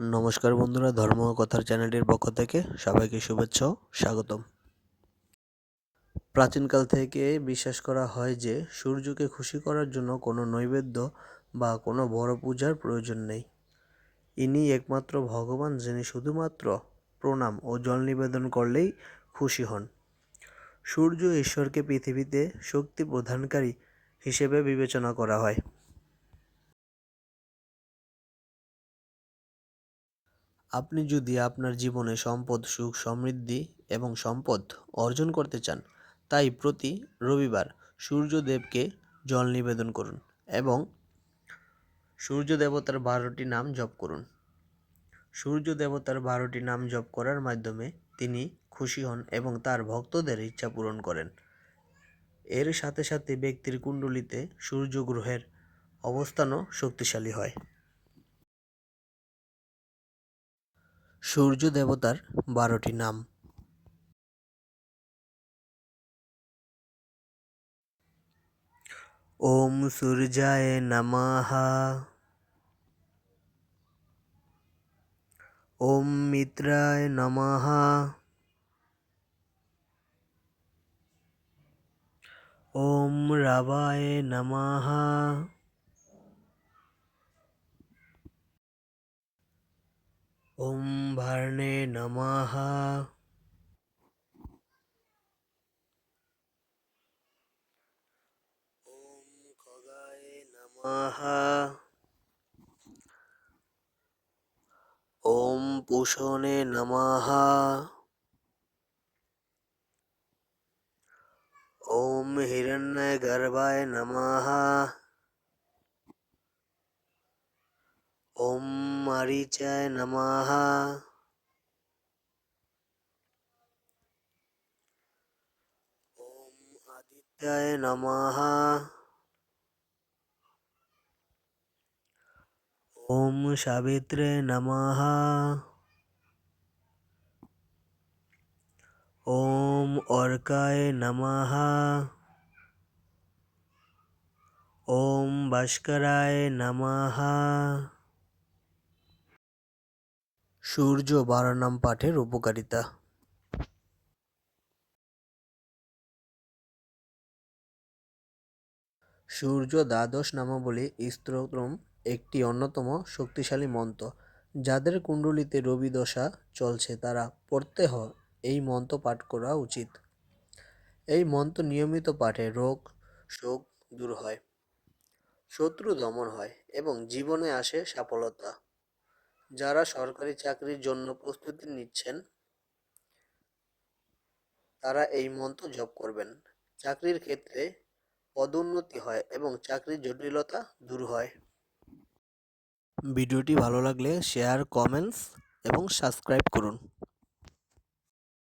নমস্কার বন্ধুরা, ধর্ম কথার চ্যানেলটির পক্ষ থেকে সবাইকে শুভেচ্ছা স্বাগতম। প্রাচীনকাল থেকে বিশ্বাস করা হয় যে, সূর্যকে খুশি করার জন্য কোনো নৈবেদ্য বা কোনো বড় পূজার প্রয়োজন নেই। ইনি একমাত্র ভগবান যিনি শুধুমাত্র প্রণাম ও জল নিবেদন করলেই খুশি হন। সূর্য ঈশ্বরকে পৃথিবীতে শক্তি প্রদানকারী হিসেবে বিবেচনা করা হয়। আপনি যদি আপনার জীবনে সম্পদ, সুখ, সমৃদ্ধি এবং সম্পদ অর্জন করতে চান, তাই প্রতি রবিবার সূর্যদেবকে জল নিবেদন করুন এবং সূর্য দেবতার বারোটি নাম জপ করুন। সূর্য দেবতার বারোটি নাম জপ করার মাধ্যমে তিনি খুশি হন এবং তার ভক্তদের ইচ্ছা পূরণ করেন। এর সাথে সাথে ব্যক্তির কুণ্ডলিতে সূর্য গ্রহের অবস্থানও শক্তিশালী হয়। সূর্য দেবতার বারোটি নাম। ওম সূর্যায় নমঃ। ওম মিত্রায় নমঃ। ওম রাবায় নমঃ। ওম ভার্নে নমঃ। ওম খগায় নমঃ। ওম পুষণে নমঃ। ওম হিরণ্যগর্ভায় নমঃ। ওম মারিচায় নমঃ ওম আদিত্যায় নমঃ ওম সাবিত্রে নমঃ ওম অর্কায় নমঃ ওম ভাস্করায় নমঃ সূর্য বারো নাম পাঠের উপকারিতা। সূর্য দ্বাদশ নামাবলী স্তোত্রম একটি অন্যতম শক্তিশালী মন্ত্র। যাদের কুণ্ডলিতে রবি দশা চলছে, তারা পড়তে প্রত্যহ এই মন্ত্র পাঠ করা উচিত। এই মন্ত্র নিয়মিত পাঠে রোগ, শোক দূর হয়, শত্রু দমন হয় এবং জীবনে আসে সফলতা যারা সরকারি চাকরির জন্য প্রস্তুতি নিচ্ছেন, তারা এই মন্ত্র জপ করবেন। চাকরির ক্ষেত্রে পদোন্নতি হয় এবং চাকরির জটিলতা দূর হয়। ভিডিওটি ভালো লাগলে শেয়ার, কমেন্টস এবং সাবস্ক্রাইব করুন।